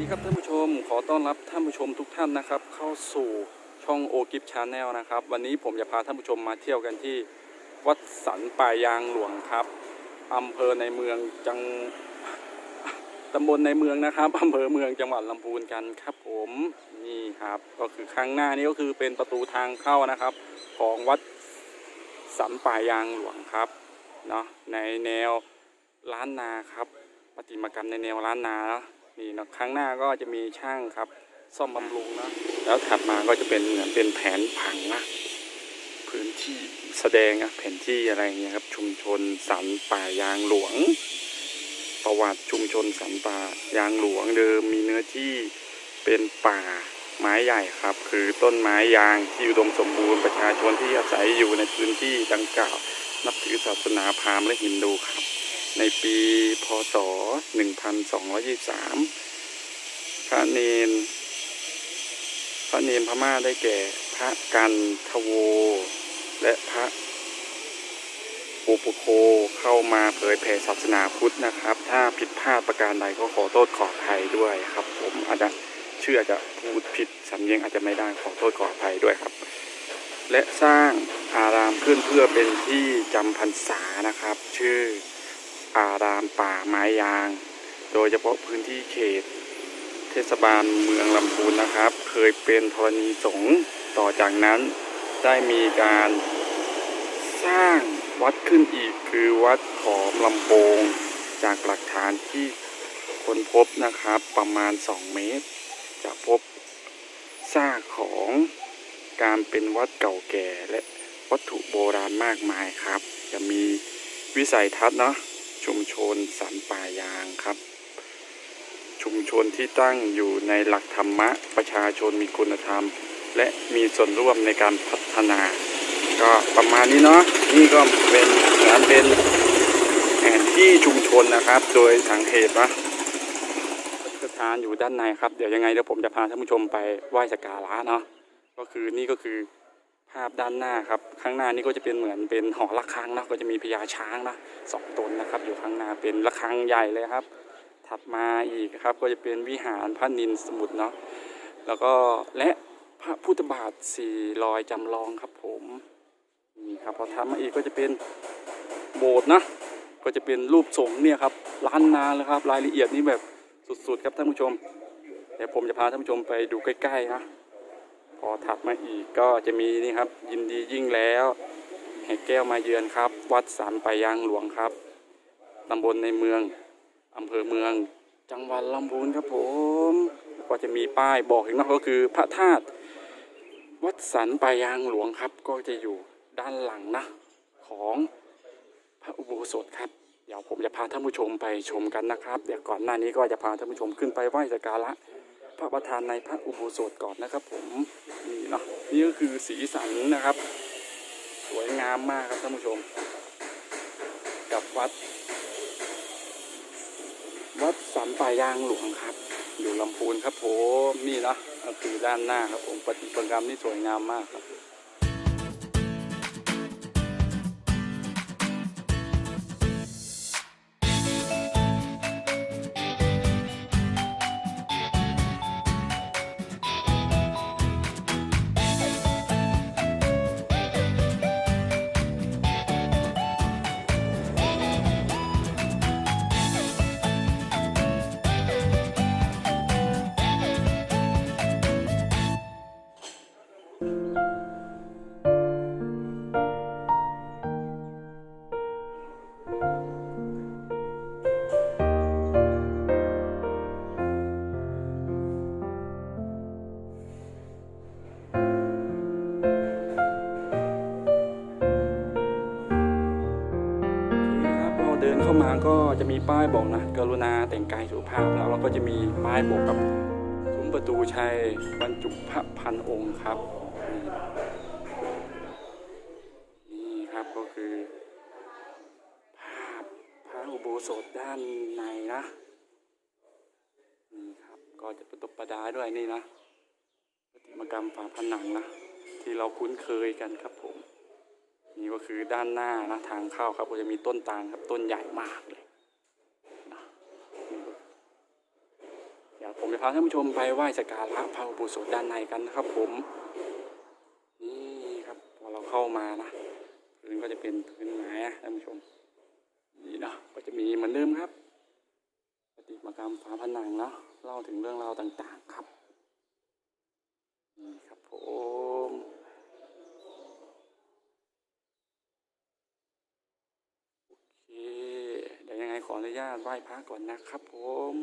ดีครับท่านผู้ชม ขอต้อนรับท่านผู้ชมทุกท่านนะครับ เข้าสู่ช่องโอกิฟชาแนลนะครับ วันนี้ผมจะพาท่านผู้ชมมาเที่ยวกันที่ วัดสันป่ายางหลวงครับอำเภอในเมืองจังตำบลในเมืองนะครับอำเภอเมืองจังหวัดลำพูนกันครับผมนี่ครับก็คือข้างหน้านี้ก็คือเป็นประตูทางเข้านะครับ ของวัดสันป่ายางหลวงครับเนาะในแนวล้านนาครับปฏิมากรรมในแนวล้านนาเนี่นะข้งหน้าก็จะมีช่างครับ ซ่อมบำรุงนะแล้วถัดมาก็จะเป็นเหมือนเป็นแผนผังนะพื้นที่แสดงอะแผนที่อะไรเงี้ยครับ ชุมชนสันป่ายางหลวง ประวัติชุมชนสันป่ายางหลวงเดิมมีเนื้อที่เป็นป่าไม้ใหญ่ครับ คือต้นไม้ยางที่อุดมสมบูรณ์ประชาชนที่อาศัยอยู่ในพื้นที่ดังกล่าว นับถือศาสนาพราหมณ์และฮินดูครับ ในปีพศ 1223 พระเนน พระเนนพม่าได้แก่พระกันทโว และพระอุปโคเข้ามาเผยแผ่ศาสนาพุทธนะครับ ถ้าผิดพลาดประการใดก็ขอโทษขออภัยด้วยครับ ผมอาจจะเชื่ออาจจะพูดผิดสำเนียงอาจจะไม่ได้ขอโทษขออภัยด้วยครับ และสร้างอารามขึ้นเพื่อเป็นที่จำพรรษานะครับ ชื่อ อารามป่าไม้ยาง โดยเฉพาะพื้นที่เขต เทศบาลเมืองลำพูนนะครับ เคยเป็นธรณีสงฆ์ต่อจากนั้นได้มีการสร้างวัดขึ้นอีกคือวัดขอมลำโพงจากหลักฐานที่ค้นพบนะครับประมาณ 2 เมตร จะพบซากของการเป็นวัดเก่าแก่และวัตถุโบราณมากมายครับ จะมีวิสัยทัศน์เนาะ ชุมชนสันป่ายางครับ ชุมชนที่ตั้งอยู่ในหลักธรรมะประชาชนมีคุณธรรม และมีส่วนร่วมในการพัฒนา ก็ประมาณนี้เนาะนี่ก็เป็นงานเป็นแผนที่ชุมชนนะครับ โดยสังเกตนะสถานอยู่ด้านในครับ เดี๋ยวยังไงเดี๋ยวผมจะพาท่านผู้ชมไปไหว้สักการะเนาะก็คือนี่ก็คือาพด้านหน้าครับข้างหน้านี่ก็จะเป็นเหมือนเป็นหอระฆังนะก็จะมีพญาช้างนะสองตนนะครับ อยู่ข้างหน้าเป็นระฆังใหญ่เลยครับ ถัดมาอีกครับก็จะเป็นวิหารพระนินสมุทรเนาะแล้วก็และพระพุทธบาทสี่รอยจำลองครับผมนี่ครับพอทำมาอีกก็จะเป็นโบสถ์นะก็จะเป็นรูปทรงเนี่ยครับล้านนาเลยครับ รายละเอียดนี่แบบสุดๆครับท่านผู้ชม เดี๋ยวผมจะพาท่านผู้ชมไปดูใกล้ๆนะ พอถัดมาอีกก็จะมีนี่ครับ ยินดียิ่งแล้วแห่แก้วมาเยือนครับ วัดสันปายางหลวงครับตำบลในเมืองอำเภอเมือง จังหวัดลำพูนครับผม ก็จะมีป้ายบอกอีกนะก็คือพระธาตุวัดสันปายางหลวงครับ ก็จะอยู่ด้านหลังนะ ของพระอุโบสถครับ เดี๋ยวผมจะพาท่านผู้ชมไปชมกันนะครับ เดี๋ยวก่อนหน้านี้ก็จะพาท่านผู้ชมขึ้นไปไหว้สักการะ พระประธานในพระอุโบสถก่อนนะครับ ผมนี่เนาะนี่ก็คือสีสันนะครับ สวยงามมากครับท่านผู้ชม กับวัด วัดสันป่ายางหลวงครับ อยู่ลำพูนครับผมนี่เนาะก็คือด้านหน้าครับผมปฏิบัติกรรมนี่สวยงามมากครับ ก็จะมีป้ายบอกนะกรุณาแต่งกายสุภาพแล้วเราก็จะมีป้ายบอกกับซุ้มประตูชัยบรรจุพระพันองค์ครับ นี่ครับก็คือภาพพระอุโบสถด้านในนะนี่ครับก็จะประตบประดาด้วยนี่นะประติมากรรมฝาผนังนะ ที่เราคุ้นเคยกันครับผม นี่ก็คือด้านหน้านะทางเข้าครับก็จะมีต้นตาลครับต้นใหญ่มากเลยนะนี่ก็เดี๋ยวผมจะพาท่านผู้ชมไปไหว้สักการะพระอุโบสถด้านในกันนะครับผม นี่ครับพอเราเข้ามานะพื้นก็จะเป็นพื้นไม้ท่านผู้ชมนี่นะก็จะมีเหมือนเดิมครับปฏิมากรรมฝาผนังเนาะเล่าถึงเรื่องราวต่างๆครับนี่ครับผมโอเคเดี๋ยวยังไงขออนุญาต ไหว้พระก่อนนะครับผม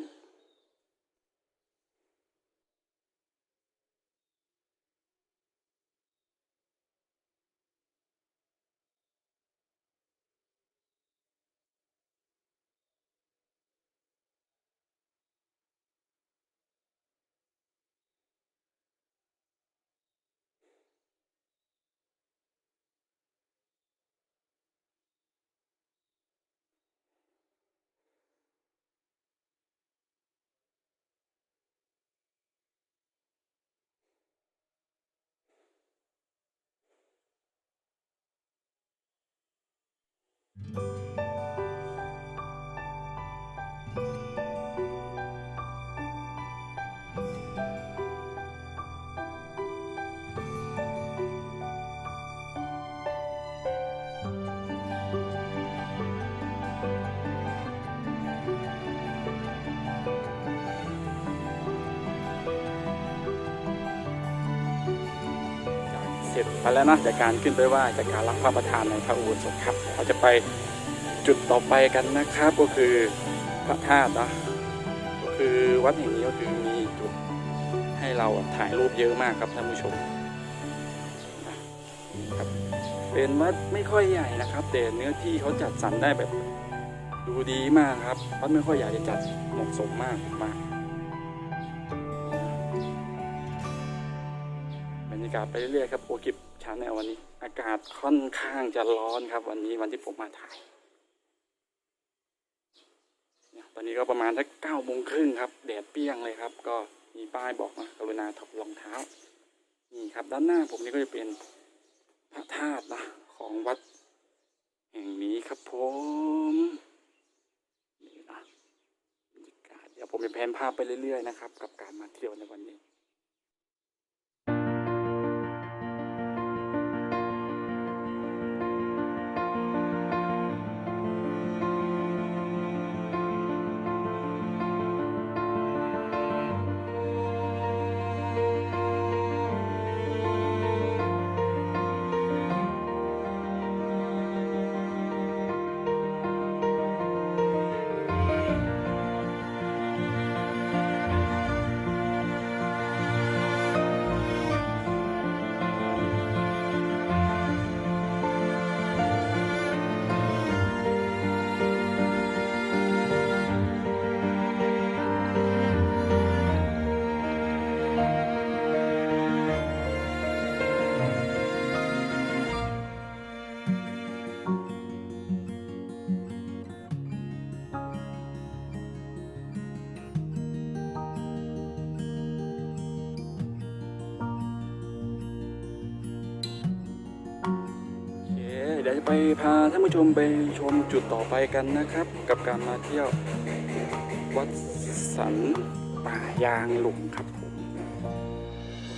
เสร็จไปแล้วนะจากการขึ้นไปว่าจากการรับพระประทานในพระอุโบสถครับเราจะไปจุดต่อไปกันนะครับก็คือพระธาตุนะก็คือวัดแห่งนี้ก็คือมีจุดให้เราถ่ายรูปเยอะมากครับท่านผู้ชมครับเป็นวัดไม่ค่อยใหญ่นะครับ แต่เนื้อที่เขาจัดสรรได้แบบดูดีมากครับวัดไม่ค่อยใหญ่จะจัดเหมาะสมมากมาก ไปเรื่อยๆครับโอกิบชาแนลวันนี้ อากาศค่อนข้างจะร้อนครับ วันนี้วันที่ผมมาถ่ายเนี่ยตอนนี้ก็ประมาณสักเก้าโมงครึ่งครับ แดดเปรี้ยงเลยครับ ก็มีป้ายบอกนะกรุณาถอดรองเท้า นี่ครับ ด้านหน้าผมนี่ก็จะเป็นพระธาตุนะของวัด แห่งนี้ครับผมนี่นะบรรยากาศเดี๋ยวผมจะแพนภาพไปเรื่อยๆนะครับ กับการมาเที่ยวในวันนี้ ไปพาท่านผู้ชมไปชมจุดต่อไปกันนะครับ กับการมาเที่ยววัดสันป่ายางหลุมครับผม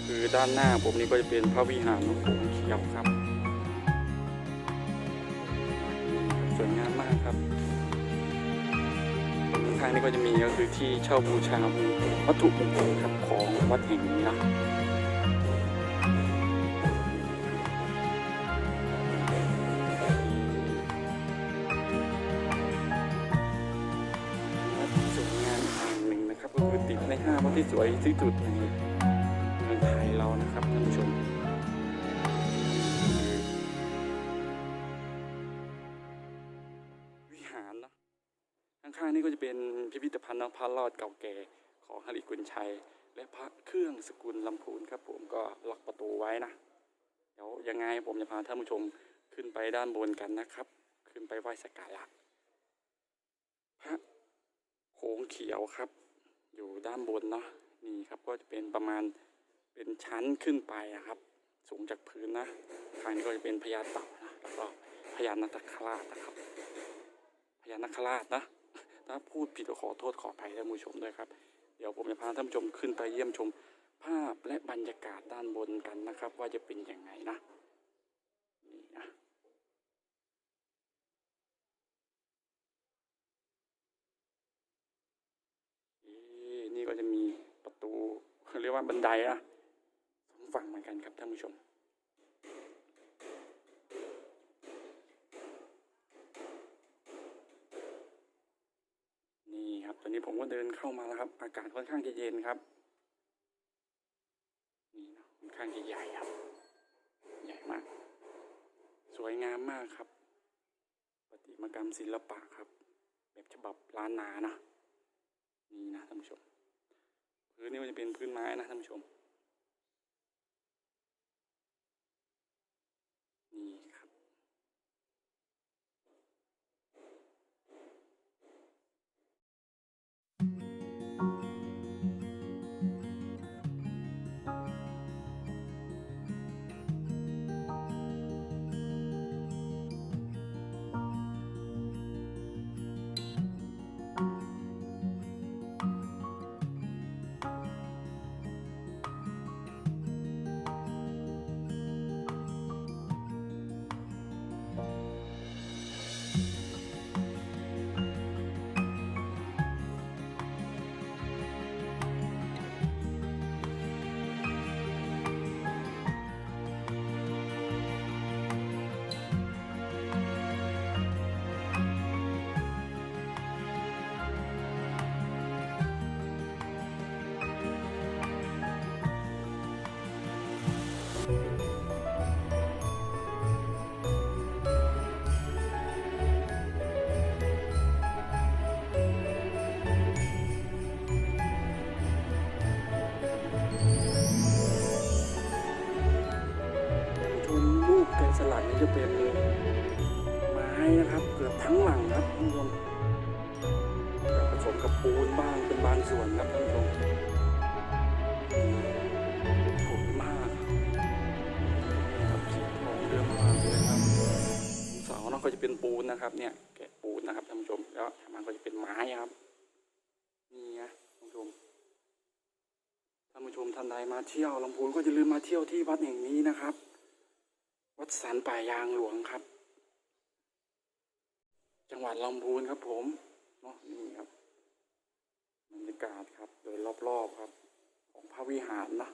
คือด้านหน้าผมนี่ก็จะเป็นพระวิหารหลวงปู่เขียวครับ สวยงามมากครับข้างนี้ก็จะมีก็คือที่เช่าบูชาวัตถุมงคลครับของวัดแห่งนี้นะ วัดที่สวยที่สุดในเมืองไทยเรานะครับท่านผู้ชมวิหารนะข้างๆนี่ก็จะเป็นพิพิธภัณฑ์นพระรอดเก่าแก่ของฮริกุลชัย และพระเครื่องสกุลลำพูนครับ ผมก็ล็อกประตูไว้นะเดี๋ยวยังไงผมจะพาท่านผู้ชมขึ้นไปด้านบนกันนะครับ ขึ้นไปไหว้สักการะพระโค้งเขียวครับ อยู่ด้านบนเนาะ นี่ครับก็จะเป็นประมาณเป็นชั้นขึ้นไปอะครับ สูงจากพื้นนะข้างนี้ก็จะเป็นพญาเต่านะแล้วก็พญานาคราชนะครับพญานาคราชนะถ้าพูดผิดก็ขอโทษขออภัยท่านผู้ชมด้วยครับ เดี๋ยวผมจะพาท่านผู้ชมขึ้นไปเยี่ยมชมภาพและบรรยากาศด้านบนกันนะครับ ว่าจะเป็นยังไงนะนี่นะนี่ก็จะมี เขาเรียกว่าบันไดนะสองฝั่งเหมือนกันครับท่านผู้ชมนี่ครับตอนนี้ผมก็เดินเข้ามาแล้วครับ อากาศค่อนข้างจะเย็นครับนี่นะค่อนข้างจะใหญ่ครับ ใหญ่มาก สวยงามมากครับประติมากรรมศิลปะครับ แบบฉบับล้านนานะนี่นะท่านผู้ชม พื้นนี่มันจะเป็นพื้นไม้นะท่านผู้ชม ปูนบ้างเป็นบางส่วนครับท่านผู้ชมสวยมากครับสีทองเรืองรางเลยครับเสาเนาะก็จะเป็นปูนนะครับ เนี่ยแกะปูนนะครับท่านผู้ชมแล้วมันก็จะเป็นไม้ครับนี่นะท่านผู้ชมท่านผู้ชมท่านใดมาเที่ยวลำพูนก็อย่าลืมมาเที่ยวที่วัดแห่งนี้นะครับ วัดสันป่ายางหลวงครับ จังหวัดลำพูนครับผมเนาะนี่ครับ บรรยากาศครับ โดยรอบๆครับ ของพระวิหารนะ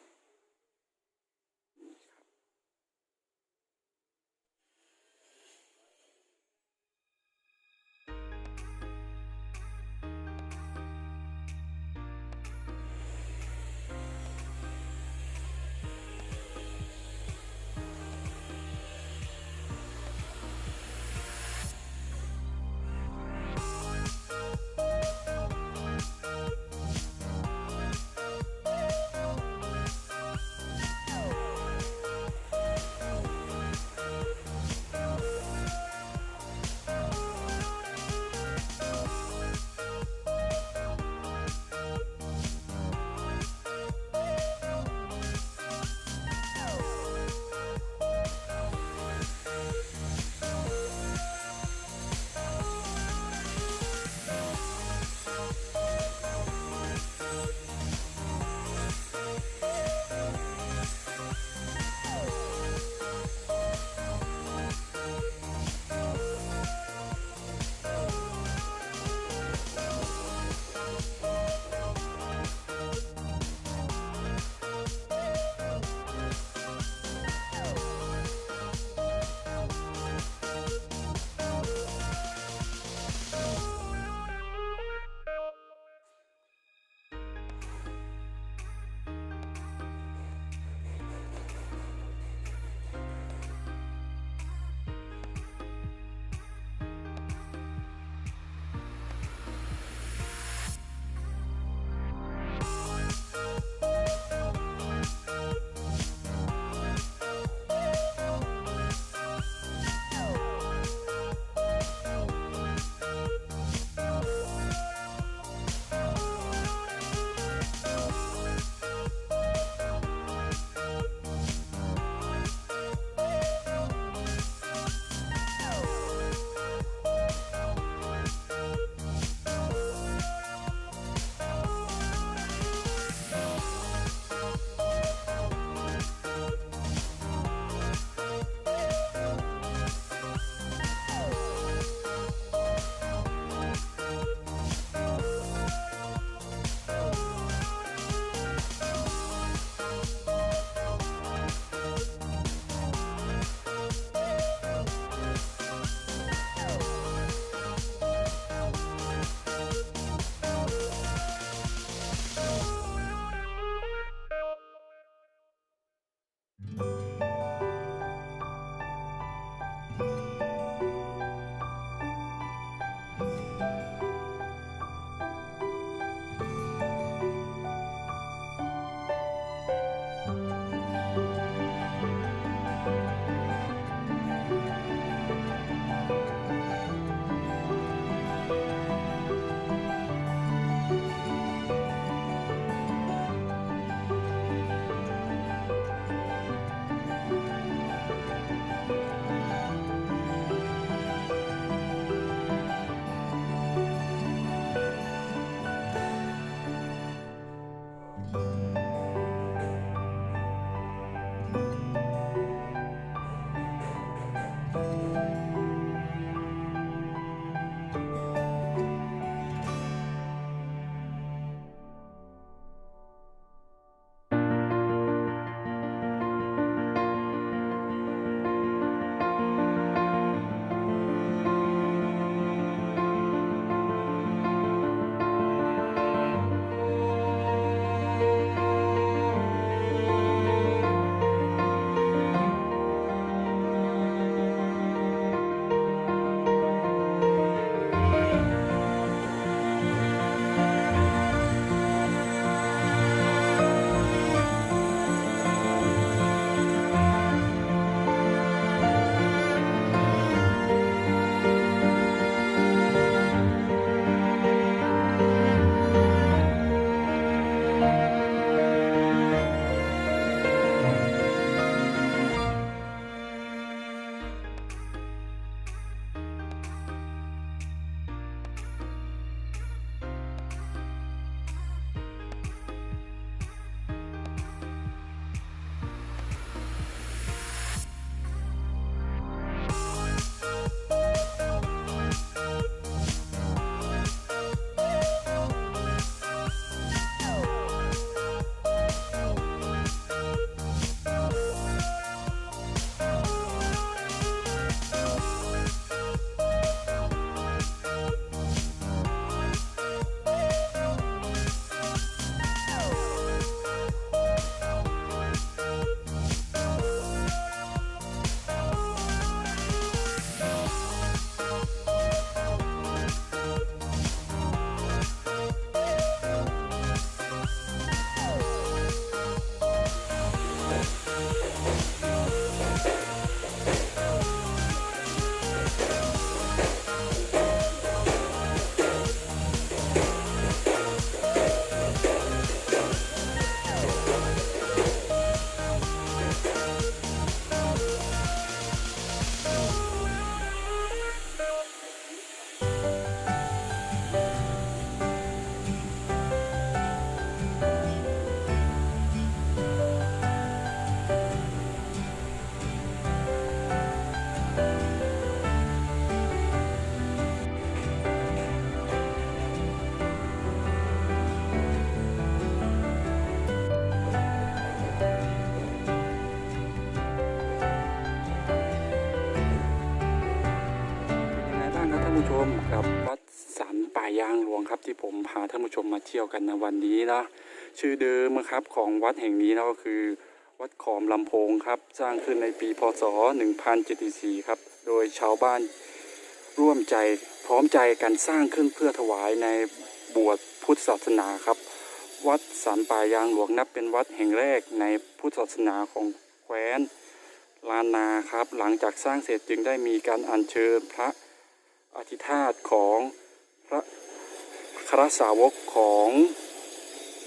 ผมพาท่านผู้ชมมาเที่ยวกันในวันนี้นะชื่อเดิมครับของวัดแห่งนี้นะก็คือ วัดขอมลำโพงครับ สร้างขึ้นในปีพศ 1074 ครับ โดยชาวบ้านร่วมใจพร้อมใจกันสร้างขึ้นเพื่อถวายในบวชพุทธศาสนาครับ วัดสันป่ายางหลวงนับเป็นวัดแห่งแรกในพุทธศาสนาของแคว้นลานนาครับ หลังจากสร้างเสร็จจึงได้มีการอัญเชิญพระอธิธาตของพระ ครสาวกของ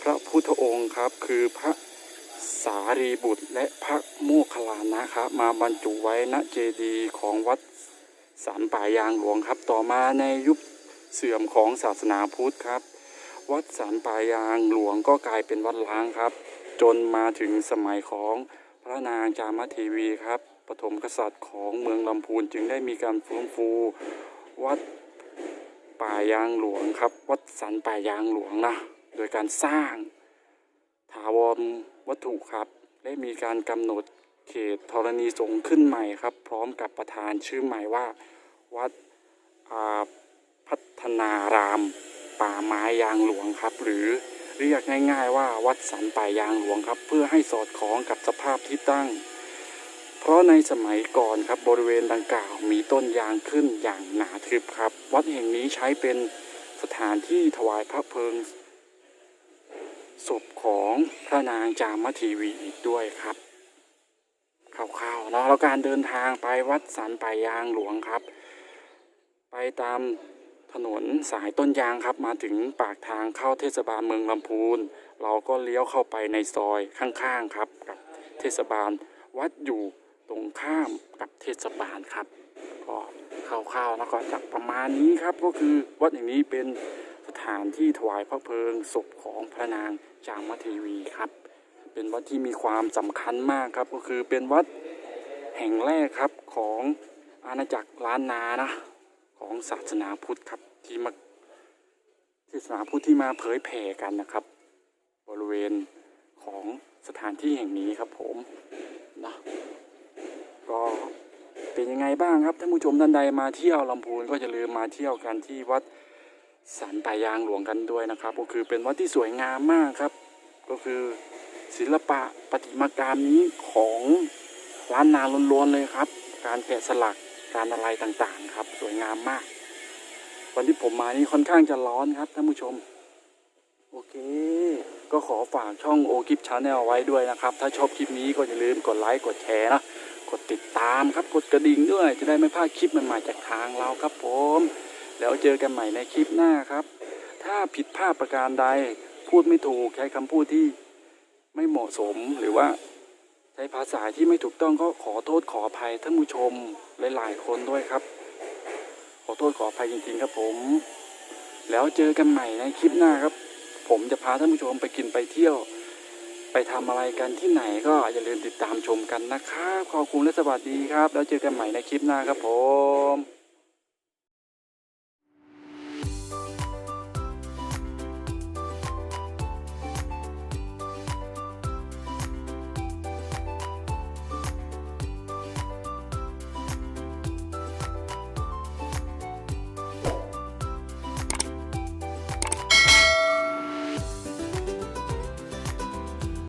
พระพุทธองค์ครับ คือพระสารีบุตรและพระโมคคัลลานะครับ มาบรรจุไว้ณเจดีย์ของวัดสันป่ายางหลวงครับ ต่อมาในยุคเสื่อมของศาสนาพุทธครับ วัดสันป่ายางหลวงก็กลายเป็นวัดล้างครับ จนมาถึงสมัยของพระนางจามเทีวีครับปฐมกษัตริย์ของเมืองลำพูนจึงได้มีการฟื้นฟูวัด ป่ายางหลวงครับ วัดสันป่ายางหลวงนะโดยการสร้างถาวรวัตถุครับและมีการกำหนดเขตธรณีสงฆ์ขึ้นใหม่ครับ พร้อมกับประธานชื่อใหม่ว่า วัดอาพัฒนาราม ป่าไม้ยางหลวงครับ หรือเรียกง่าย ๆ ว่าวัดสันป่ายางหลวงครับ เพื่อให้สอดคล้องกับสภาพที่ตั้ง เพราะในสมัยก่อนครับบริเวณดังกล่าวมีต้นยางขึ้นอย่างหนาทึบครับ วัดแห่งนี้ใช้เป็นสถานที่ถวายพระเพลิงศพของพระนางจามทีวีอีกด้วยครับคร่าวๆเนาะแล้วการเดินทางไปวัดสันป่ายางหลวงครับ ไปตามถนนสายต้นยางครับมาถึงปากทางเข้าเทศบาลเมืองลำพูน เราก็เลี้ยวเข้าไปในซอยข้างๆครับกับเทศบาลวัดอยู่ ตรงข้ามกับเทศบาลครับ ก็คร่าวๆแล้วก็จากประมาณนี้ครับก็คือวัดแห่างนี้เป็นสถานที่ถวายพระเพลิงศพของพระนางจามเทีวีครับ เป็นวัดที่มีความสำคัญมากครับ ก็คือเป็นวัดแห่งแรกครับของอาณาจักรล้านนานะของศาสนาพุทธครับที่มาศาสนาพุทธที่มาเผยแผ่กันนะครับ บริเวณของสถานที่แห่งนี้ครับผมนะ เป็นยังไงบ้างครับท่านผู้ชมท่านใดมาเที่ยวลำพูนก็อย่าลืมมาเที่ยวกันที่วัดสันป่ายางหลวงกันด้วยนะครับ ก็คือเป็นวัดที่สวยงามมากครับ ก็คือศิลปะประติมากรรมนี้ของล้านนาล้วนๆเลยครับ การแกะสลักการอะไรต่างๆครับ สวยงามมาก วันที่ผมมานี่ค่อนข้างจะร้อนครับท่านผู้ชม โอเค ก็ขอฝากช่องโอกิฟชาแนลไว้ด้วยนะครับ ถ้าชอบคลิปนี้ก็อย่าลืมกดไลค์กดแชร์นะ กดติดตามครับกดกระดิ่งด้วย จะได้ไม่พลาดคลิปใหม่ๆจากทางเราครับผม แล้วเจอกันใหม่ในคลิปหน้าครับ ถ้าผิดพลาดประการใด พูดไม่ถูกใช้คำพูดที่ไม่เหมาะสมหรือว่าใช้ภาษาที่ไม่ถูกต้องก็ขอโทษขออภัยท่านผู้ชมหลายๆคนด้วยครับ ขอโทษขออภัยจริงๆครับผม แล้วเจอกันใหม่ในคลิปหน้าครับ ผมจะพาท่านผู้ชมไปกินไปเที่ยว ไปทำอะไรกันที่ไหนก็อย่าลืมติดตามชมกันนะครับขอบคุณและสวัสดีครับ แล้วเจอกันใหม่ในคลิปหน้าครับผม